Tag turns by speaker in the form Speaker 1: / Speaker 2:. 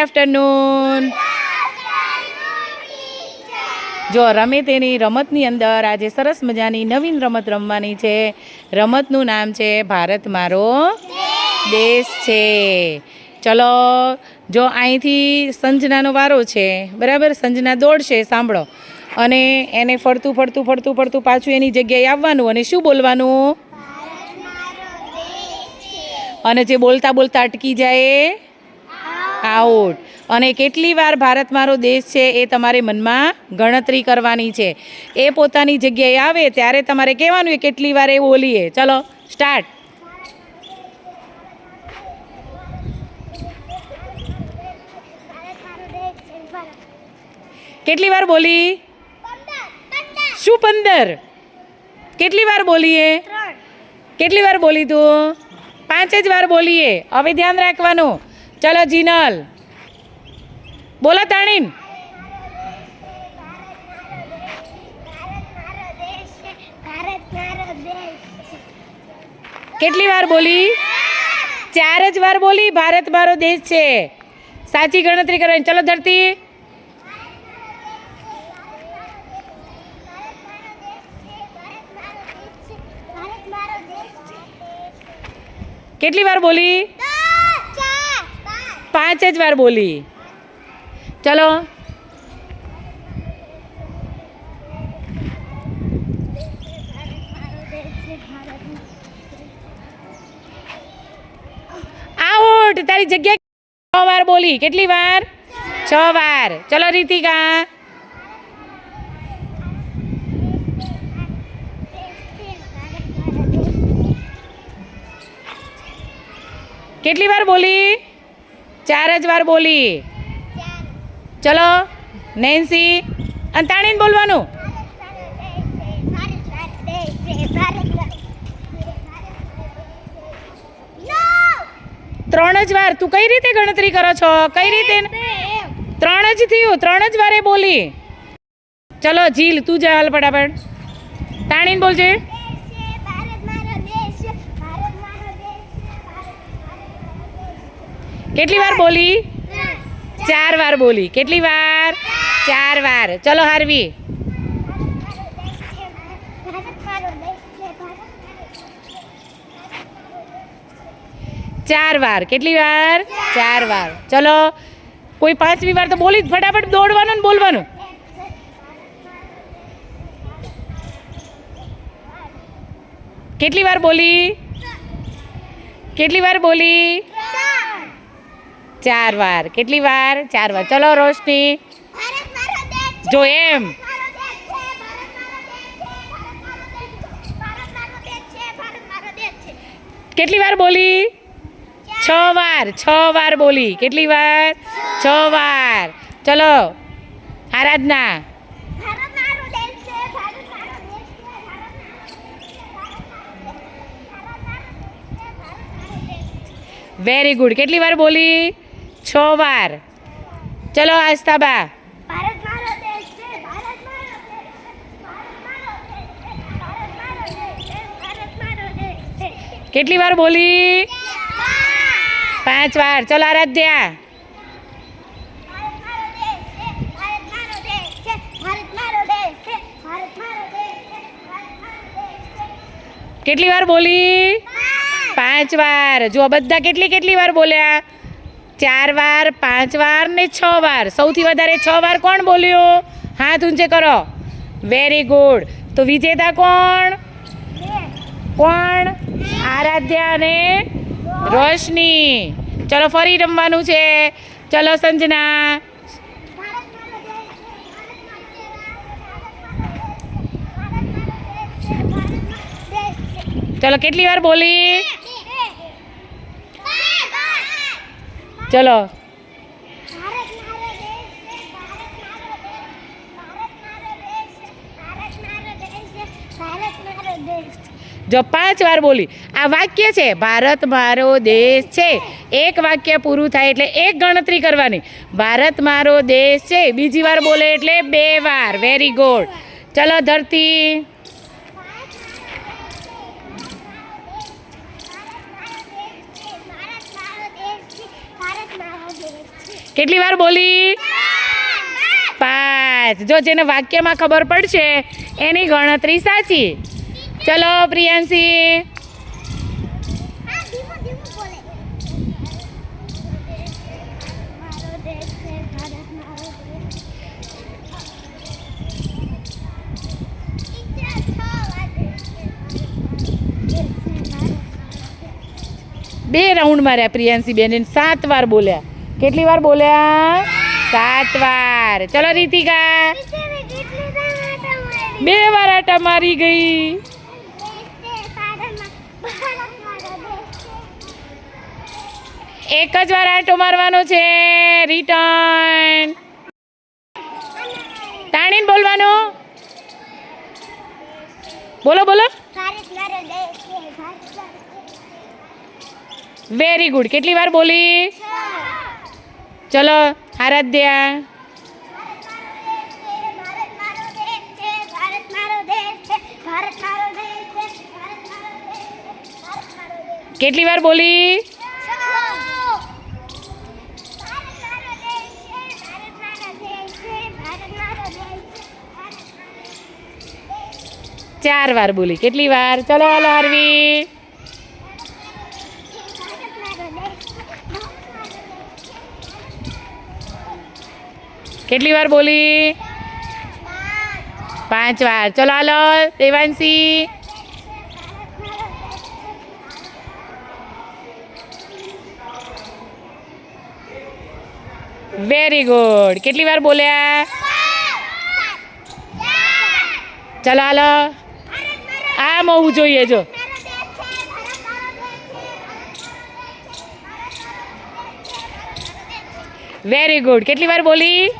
Speaker 1: Afternoon જો રમે તેની રમતની અંદર આજે સરસ મજાની નવીન રમત રમવાની છે. રમતનું નામ છે ભારત મારો દેશ છે. ચલો જો અહીંથી સંજનાનો વારો છે બરાબર? સંજના દોડશે સાંભળો. અને એને ફરતું ફરતું ફરતું ફરતું પાછું એની જગ્યાએ આવવાનું અને શું બોલવાનું? અને જે બોલતા બોલતા અટકી જાય આઉટ અને કેટલી વાર ભારત મારો દેશ છે એ તમારે મનમાં ગણતરી કરવાની છે. એ પોતાની જગ્યાએ આવે ત્યારે તમારે કહેવાનું એ કેટલી વાર એ બોલીએ ચલો સ્ટાર્ટ કેટલી વાર બોલી? શું પંદર? કેટલી વાર બોલીએ? કેટલી વાર બોલી તું? પાંચ જ વાર બોલીએ. હવે ધ્યાન રાખવાનું. ચલો જીનલ. બોલો તાણીન. કેટલી વાર બોલી? ચાર જ વાર બોલી, ભારત મારો દેશ છે. સાચી ગણતરી કરવાની. ચલો ધરતી. કેટલી વાર બોલી? પાંચ જ વાર બોલી ચલો આઉટ તારી જગ્યા છ વાર બોલી કેટલી વાર છ વાર ચલો રીતિકા કેટલી વાર બોલી ચાર જ વાર બોલી. ચલો, નેન્સી, અને તાણીને બોલવાનું. ત્રણ જ વાર. તું કઈ રીતે ગણતરી કરો છો? કઈ રીતે? ત્રણ જ થયું. ત્રણ જ વારે બોલી. ચલો જીલ તું જા હાલ ફટાફટ. તાણીને બોલજે. કેટલી વાર બોલી? ચાર વાર બોલી. કેટલી વાર? ચાર વાર. ચલો હારવી. ચાર વાર. કેટલી વાર? ચાર વાર. ચલો. કોઈ પાંચમી વાર તો બોલી ફટાફટ દોડવાનું બોલવાનું. કેટલી વાર બોલી? કેટલી વાર બોલી? ચાર વાર કેટલી વાર? ચાર વાર ચલો, રોશની. જો એમ. કેટલી વાર બોલી? છ વાર. છ વાર બોલી. કેટલી વાર? છ વાર. ચલો, આરાધના. વેરી ગુડ કેટલી વાર બોલી? છ વાર ચલો
Speaker 2: છે
Speaker 1: કેટલી વાર બોલી? પાંચ વાર. ચલો આરાધ્યા. કેટલી વાર બોલી? પાંચ. વાર. જો બધા કેટલી કેટલી વાર બોલ્યા? ચાર વાર, પાંચ વાર ને છ વાર. સૌથી વધારે છ વાર કોણ બોલ્યું? હાથ ઊંચે કરો. વેરી ગુડ તો વિજેતા કોણ? કોણ? આરાધ્યા અને રોશની. ચલો ફરી રમવાનું છે. ચલો સંજના. ચલો કેટલી વાર બોલી ચલો
Speaker 2: ભારત મારો દેશ છે ભારત મારો દેશ ભારત મારો દેશ છે ભારત મારો દેશ છે
Speaker 1: જો પાંચ વાર બોલી. આ વાક્ય છે, ભારત મારો દેશ છે. એક વાક્ય પૂરું થાય એટલે એક ગણતરી કરવાની. ભારત મારો દેશ છે. બીજી વાર બોલે એટલે બે વાર. વેરી ગુડ ચલો ધરતી
Speaker 2: ભારત મારો દેશ છે ભારત મારો દેશ છે કેટલી વાર બોલી? પાંચ. જો જેને વાક્યમાં ખબર પડશે એની ગણતરી સાચી. ચલો પ્રિયાંશી. બે રાઉન્ડ માર્યા પ્રિયાંશી બેન સાત વાર બોલ્યા. કેટલી વાર બોલ્યા? સાત વાર. ચલો રીતિકા. બે વાર આટા મારી ગઈ. એક જ વાર આટો મારવાનો છે. રિટર્ન તાણીને બોલવાનું. બોલો બોલો. વેરી ગુડ કેટલી વાર બોલી ચલો આરાધ્યા કેટલી વાર બોલી ચાર વાર બોલી કેટલી વાર ચલો હાલો હાર્વી કેટલી વાર બોલી? પાંચ વાર. ચલો, હાલો, દેવાંશી. વેરી ગુડ કેટલી વાર બોલ્યા? ચલો, હાલો. આમ હોવું જોઈએ, જો. વેરી ગુડ કેટલી વાર બોલી?